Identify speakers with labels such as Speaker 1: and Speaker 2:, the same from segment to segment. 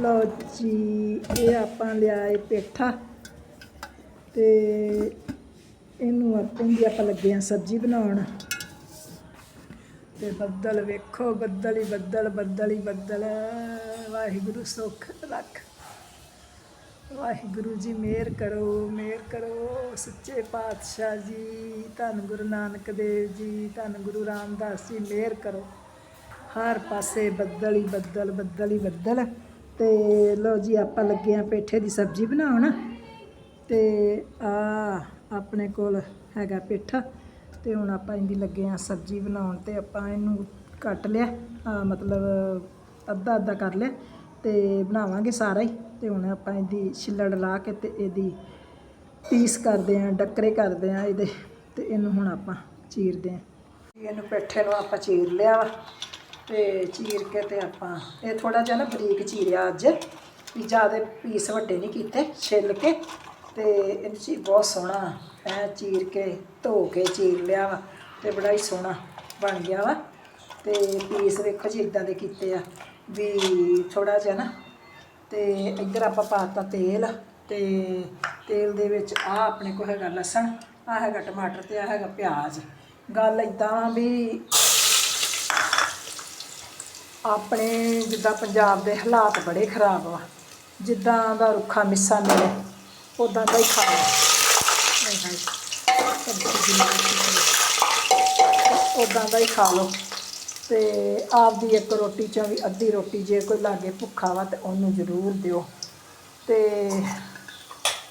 Speaker 1: ਲਓ ਜੀ, ਇਹ ਆਪਾਂ ਲਿਆਏ ਪੇਠਾ ਤੇ ਇਹਨੂੰ ਆਪਾਂ ਦੀ ਆਪਾਂ ਲੱਗੇ ਆ ਸਬਜ਼ੀ ਬਣਾਉਣ। ਤੇ ਬੱਦਲ ਵੇਖੋ, ਬੱਦਲ ਹੀ ਬੱਦਲ ਬੱਦਲ ਹੀ ਬੱਦਲ। ਵਾਹਿਗੁਰੂ ਸੁੱਖ ਰੱਖ। ਵਾਹਿਗੁਰੂ ਜੀ ਮਿਹਰ ਕਰੋ ਮਿਹਰ ਕਰੋ ਸੱਚੇ ਪਾਤਸ਼ਾਹ ਜੀ। ਧੰਨ ਗੁਰੂ ਨਾਨਕ ਦੇਵ ਜੀ, ਧੰਨ ਗੁਰੂ ਰਾਮਦਾਸ ਜੀ, ਮਿਹਰ ਕਰੋ। ਹਰ ਪਾਸੇ ਬੱਦਲ ਹੀ ਬੱਦਲ ਬੱਦਲ ਹੀ ਬੱਦਲ। ਤੇ ਲੋ ਜੀ, ਆਪਾਂ ਲੱਗੇ ਆ ਪੇਠੇ ਦੀ ਸਬਜ਼ੀ ਬਣਾਉਣ। ਤੇ ਆ ਆਪਣੇ ਕੋਲ ਹੈਗਾ ਪੇਠਾ ਤੇ ਹੁਣ ਆਪਾਂ ਇਹਦੀ ਲੱਗੇ ਆ ਸਬਜ਼ੀ ਬਣਾਉਣ ਤੇ ਆਪਾਂ ਇਹਨੂੰ ਕੱਟ ਲਿਆ। ਆ ਮਤਲਬ ਅੱਧਾ ਅੱਧਾ ਕਰ ਲਿਆ ਤੇ ਬਣਾਵਾਂਗੇ ਸਾਰਾ ਹੀ। ਤੇ ਹੁਣ ਆਪਾਂ ਇਹਦੀ ਛਿੱਲੜ ਲਾ ਕੇ ਤੇ ਇਹਦੀ ਪੀਸ ਕਰਦੇ ਆ ਡੱਕਰੇ ਕਰਦੇ ਆ ਇਹਦੇ। ਤੇ ਇਹਨੂੰ ਹੁਣ ਆਪਾਂ ਚੀਰਦੇ ਆ ਇਹਨੂੰ ਪੇਠੇ ਨੂੰ ਆਪਾਂ ਚੀਰ ਲਿਆ ਵਾ। ਤੇ ਚੀਰ ਕੇ ਤੇ ਆਪਾਂ, ਇਹ ਥੋੜਾ ਜਿਹਾ ਨਾ ਬਰੀਕ ਚੀਰਿਆ ਅੱਜ, ਵੀ ਜ਼ਿਆਦਾ ਪੀਸ ਵੱਡੇ ਨਹੀਂ ਕੀਤੇ, ਛਿੱਲ ਕੇ, ਤੇ ਇਹ ਚੀ ਬਹੁਤ ਸੋਹਣਾ ਐ ਚੀਰ ਕੇ, ਧੋ ਕੇ ਚੀਰ ਲਿਆ ਵਾ, ਤੇ ਬੜਾ ਹੀ ਸੋਹਣਾ ਬਣ ਗਿਆ ਵਾ। ਤੇ ਪੀਸ ਵੇਖੋ ਜੀ ਇਦਾਂ ਦੇ ਕੀਤੇ ਆ, ਵੀ ਥੋੜਾ ਜਿਹਾ ਨਾ, ਤੇ ਇੱਧਰ ਆਪਾਂ ਪਾਤਾ ਤੇਲ, ਤੇ ਤੇਲ ਦੇ ਵਿੱਚ ਆ ਆਪਣੇ ਕੋਲ ਹੈਗਾ ਲਸਣ, ਆ ਹੈਗਾ ਟਮਾਟਰ ਤੇ ਆ ਹੈਗਾ ਪਿਆਜ਼। ਗੱਲ ਇਦਾਂ ਵੀ ਆਪਣੇ ਜਿੱਦਾਂ ਪੰਜਾਬ ਦੇ ਹਾਲਾਤ ਬੜੇ ਖਰਾਬ ਵਾ ਜਿੱਦਾਂ ਦਾ ਰੁੱਖਾ ਮਿੱਸਾ ਮਿਲੇ ਉਦਾਂ ਦਾ ਹੀ ਖਾ ਲਓ। ਨਹੀਂ ਉਦਾਂ ਦਾ ਹੀ ਖਾ ਲਓ। ਤੇ ਆਪਦੀ ਇੱਕ ਰੋਟੀ ਚੋਂ ਵੀ ਅੱਧੀ ਰੋਟੀ ਜੇ ਕੋਈ ਲਾਗੇ ਭੁੱਖਾ ਵਾ ਤੇ ਉਹਨੂੰ ਜ਼ਰੂਰ ਦਿਓ। ਤੇ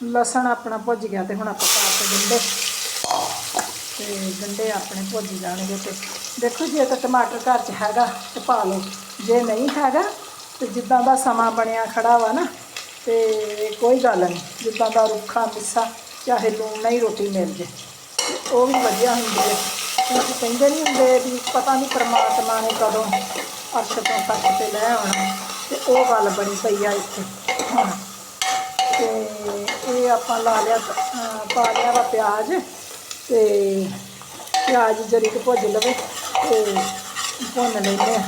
Speaker 1: ਲਸਣ ਆਪਣਾ ਭੁੱਜ ਗਿਆ ਤੇ ਹੁਣ ਆਪਾਂ ਪਾ ਕੇ ਦਿੰਦੇ। ਤੇ ਗੰਡੇ ਆਪਣੇ ਭੁੱਜ ਜਾਣਗੇ ਤੇ ਦੇਖੋ ਜੇ ਤਾਂ ਟਮਾਟਰ ਘਰ 'ਚ ਹੈਗਾ ਤੇ ਪਾ ਲਓ। ਜੇ ਨਹੀਂ ਹੈਗਾ ਤੇ ਜਿੱਦਾਂ ਦਾ ਸਮਾਂ ਬਣਿਆ ਖੜਾ ਵਾ ਨਾ, ਤੇ ਕੋਈ ਗੱਲ ਨਹੀਂ। ਜਿੱਦਾਂ ਦਾ ਰੁੱਖਾ, ਮਿੱਸਾ ਚਾਹੇ ਲੂਣ ਨਹੀਂ ਰੋਟੀ ਮਿਲ ਜੇ। ਉਹ ਵੀ ਵਧੀਆ ਹੁੰਦੀ ਹੈ। ਕਿਉਂਕਿ ਕਹਿੰਦੇ ਨਹੀਂ ਹੁੰਦੇ ਵੀ ਪਤਾ ਨਹੀਂ ਪਰਮਾਤਮਾ ਨੇ ਕਦੋਂ ਅਰਸ਼ ਤੋਂ ਤੱਕ ਤੇ ਲੈ ਆਉਣਾ। ਤੇ ਉਹ ਗੱਲ ਬਣੀ ਪਈ ਆ ਇੱਥੇ। ਹੁਣ ਤੇ ਇਹ ਆਪਾਂ ਲਾ ਲਿਆ ਪਾ ਲਿਆ ਵਾ ਪਿਆਜ਼। ਤੇ ਪਿਆਜ਼ ਜਰੀ ਕੁ ਭੁੱਜ ਲਵੇ ਤੇ ਭੁੰਨ ਲੈਂਦੇ ਆ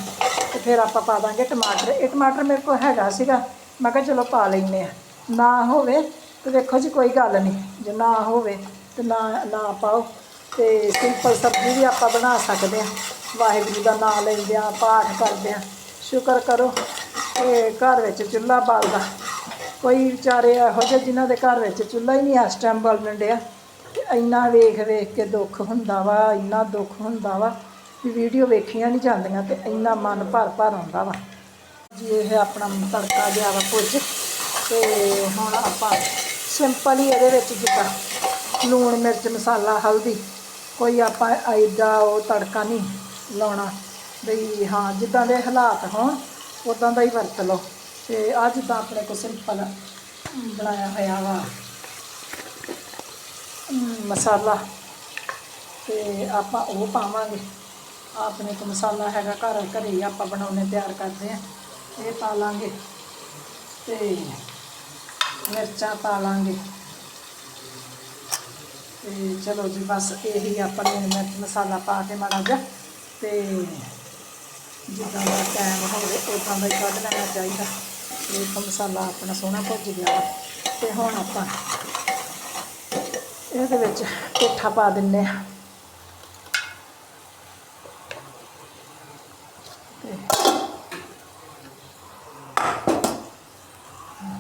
Speaker 1: ਤੇ ਫਿਰ ਆਪਾਂ ਪਾ ਦਾਂਗੇ ਟਮਾਟਰ। ਇਹ ਟਮਾਟਰ ਮੇਰੇ ਕੋਲ ਹੈਗਾ ਸੀਗਾ। ਮੈਂ ਕਿਹਾ ਚਲੋ ਪਾ ਲੈਂਦੇ ਆ ਨਾ ਹੋਵੇ ਤੇ ਦੇਖੋ ਜੀ, ਕੋਈ ਗੱਲ ਨਹੀਂ। ਜੇ ਨਾ ਹੋਵੇ ਤੇ ਨਾ ਨਾ ਪਾਓ। ਤੇ ਸਿੰਪਲ ਸਬਜ਼ੀ ਵੀ ਆਪਾਂ ਬਣਾ ਸਕਦੇ ਆ ਵਾਹਿਗੁਰੂ ਦਾ ਨਾਮ ਲੈਂਦੇ ਆ ਪਾਠ ਕਰਦੇ ਆ ਸ਼ੁਕਰ ਕਰੋ ਕਿ ਘਰ ਵਿੱਚ ਚੁੱਲ੍ਹਾ ਬਾਲਦਾ। ਕੋਈ ਵਿਚਾਰੇ ਇਹੋ ਜਿਹੇ ਜਿਨ੍ਹਾਂ ਦੇ ਘਰ ਵਿੱਚ ਚੁੱਲ੍ਹਾ ਹੀ ਨਹੀਂ, ਇਸ ਟਾਈਮ ਬਲਣ ਡਿਆ। ਇੰਨਾ ਵੇਖ ਵੇਖ ਕੇ ਦੁੱਖ ਹੁੰਦਾ ਵਾ, ਇੰਨਾ ਦੁੱਖ ਹੁੰਦਾ ਵਾ ਵੀ ਵੀਡੀਓ ਵੇਖੀਆਂ ਨਹੀਂ ਜਾਂਦੀਆਂ ਤੇ ਇੰਨਾ ਮਨ ਭਰ ਭਰ ਆਉਂਦਾ ਵਾ। ਜੀ, ਇਹ ਆਪਣਾ ਤੜਕਾ ਜਿਆ ਵਾ ਭੁੱਜ ਤੇ ਹੁਣ ਆਪਾਂ ਸਿੰਪਲ ਹੀ ਇਹਦੇ ਵਿੱਚ ਜਿੱਦਾਂ ਲੂਣ, ਮਿਰਚ, ਮਸਾਲਾ, ਹਲਦੀ, ਕੋਈ ਆਪਾਂ ਐਡਾ ਉਹ ਤੜਕਾ ਨਹੀਂ ਲਾਉਣਾ ਬਈ ਹਾਂ, ਜਿੱਦਾਂ ਦੇ ਹਾਲਾਤ ਹੋਣ ਉਦਾਂ ਦਾ ਹੀ ਵਰਤ ਲਓ। ਤੇ ਆ ਜਿੱਦਾਂ ਆਪਣੇ ਕੋ ਸਿੰਪਲ ਬਣਾਇਆ ਹੋਇਆ ਵਾ। ਮਸਾਲਾ ਤੇ ਆਪਾਂ ਉਹ ਪਾਵਾਂਗੇ। ਆਪਣੇ ਕੋ ਮਸਾਲਾ ਹੈਗਾ ਘਰ ਘਰੇ ਹੀ ਆਪਾਂ ਬਣਾਉਣੇ, ਤਿਆਰ ਕਰਦੇ ਆ ਇਹ ਪਾ ਲਾਂਗੇ ਤੇ ਮਿਰਚਾਂ ਪਾ ਲਾਂਗੇ। ਤੇ ਚਲੋ ਜੀ, ਬਸ ਇਹੀ ਆਪਾਂ ਨੂੰ ਮਿਰਚ ਮਸਾਲਾ ਪਾ ਕੇ ਮਾੜਾ ਜਿਹਾ ਤੇ ਜਿੱਦਾਂ ਦਾ ਟਾਈਮ ਹੋਵੇ ਉਦਾਂ ਦਾ ਹੀ ਕੱਢ ਲੈਣਾ ਚਾਹੀਦਾ। ਤੇ ਮਸਾਲਾ ਆਪਣਾ ਸੋਹਣਾ ਭੁੱਜ ਗਿਆ। ਵਾ ਤੇ ਹੁਣ ਆਪਾਂ ਇਹਦੇ ਵਿੱਚ ਪੇਠਾ ਪਾ ਦਿੰਨੇ ਆ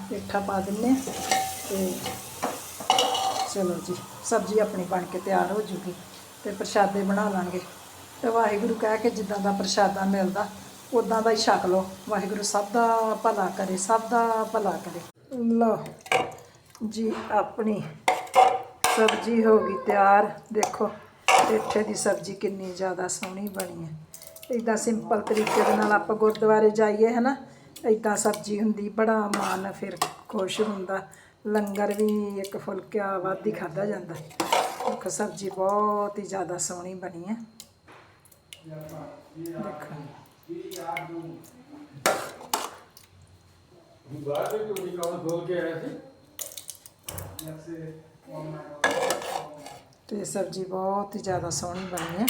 Speaker 1: ਪੇਠਾ ਪਾ ਦਿੰਨੇ ਆ ਤੇ ਚਲੋ ਜੀ, ਸਬਜ਼ੀ ਆਪਣੀ ਬਣ ਕੇ ਤਿਆਰ ਹੋ ਜੂਗੀ ਤੇ ਪ੍ਰਸ਼ਾਦੇ ਬਣਾ ਲਾਂਗੇ। ਤੇ ਵਾਹਿਗੁਰੂ ਕਹਿ ਕੇ ਜਿੱਦਾਂ ਦਾ ਪ੍ਰਸ਼ਾਦਾ ਮਿਲਦਾ ਉਦਾਂ ਦਾ ਹੀ ਛਕ ਲਓ। ਵਾਹਿਗੁਰੂ ਸਭ ਦਾ ਭਲਾ ਕਰੇ, ਸਭ ਦਾ ਭਲਾ ਕਰੇ। ਲਓ ਜੀ, ਆਪਣੀ ਸਬਜ਼ੀ ਹੋ ਗਈ ਤਿਆਰ। ਦੇਖੋ ਪੇਠੇ ਦੀ ਸਬਜ਼ੀ ਕਿੰਨੀ ਜ਼ਿਆਦਾ ਸੋਹਣੀ ਬਣੀ ਹੈ। ਇਦਾਂ ਸਿੰਪਲ ਤਰੀਕੇ ਦੇ ਨਾਲ ਆਪਾਂ ਗੁਰਦੁਆਰੇ ਜਾਈਏ, ਹਨਾ? ਇਦਾਂ ਸਬਜ਼ੀ ਹੁੰਦੀ, ਬੜਾ ਮਨ ਫਿਰ ਖੁਸ਼ ਹੁੰਦਾ। ਲੰਗਰ ਵੀ ਇੱਕ ਫੁਲਕਿਆ ਵੱਧ ਹੀ ਖਾਦਾ ਜਾਂਦਾ। ਦੇਖੋ, ਸਬਜ਼ੀ ਬਹੁਤ ਹੀ ਜ਼ਿਆਦਾ ਸੋਹਣੀ ਬਣੀ ਹੈ। ਦੇਖੋ।
Speaker 2: ਬਾਹਰ ਵੀ ਕੋਈ ਕੰਮ ਖੋਲ ਕੇ ਆਇਆ ਸੀ।
Speaker 1: ਤੇ ਸਬਜ਼ੀ ਬਹੁਤ ਹੀ ਜ਼ਿਆਦਾ ਸੋਹਣੀ ਬਣੀ ਹੈ।